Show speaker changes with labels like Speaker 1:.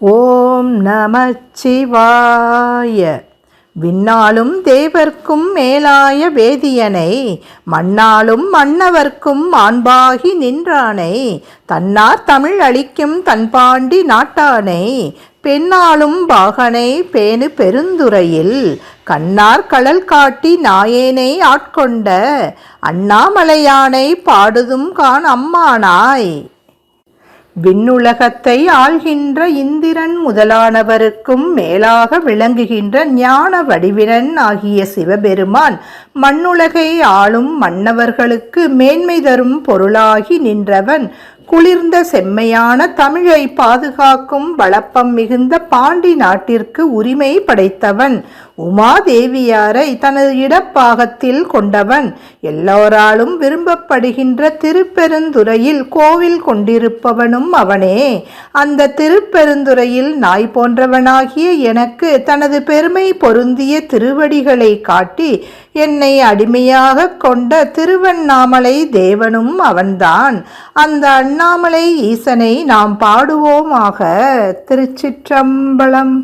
Speaker 1: ஓம் நமச்சிவாய. விண்ணாலும் தேவர்க்கும் மேலாய வேதியனை மண்ணாலும் மன்னவர்க்கும் மாண்பாகி நின்றானை தன்னார் தமிழ் அளிக்கும் தன்பாண்டி நாட்டானை பெண்ணாலும் பாகனை பேணு பெருந்துறையில் கண்ணார் கடல் காட்டி நாயேனை ஆட்கொண்ட அண்ணாமலையானை பாடுதும் கான் அம்மானாய். விண்ணுலகத்தை ஆள்கின்ற இந்திரன் முதலானவருக்கும் மேலாக விளங்குகின்ற ஞான வடிவினன் ஆகிய சிவபெருமான் மண்ணுலகை ஆளும் மன்னவர்களுக்கு மேன்மை தரும் பொருளாகி நின்றவன். குளிர்ந்த செம்மையான தமிழை பாதுகாக்கும் வளப்பம் மிகுந்த பாண்டி நாட்டிற்கு உரிமை படைத்தவன் உமாதேவியாரை தனது இடப்பாகத்தில் கொண்டவன். எல்லோராலும் விரும்பப்படுகின்ற திருப்பெருந்துறையில் கோவில் கொண்டிருப்பவனும் அவனே. அந்த திருப்பெருந்துறையில் நாய் போன்றவனாகிய எனக்கு தனது பெருமை பொருந்திய திருவடிகளை காட்டி என்னை அடிமையாக கொண்ட திருவண்ணாமலை தேவனும் அவன்தான். அந்த அண்ணாமலை ஈசனை நாம் பாடுவோமாக திருச்சிற்றம்பலம்.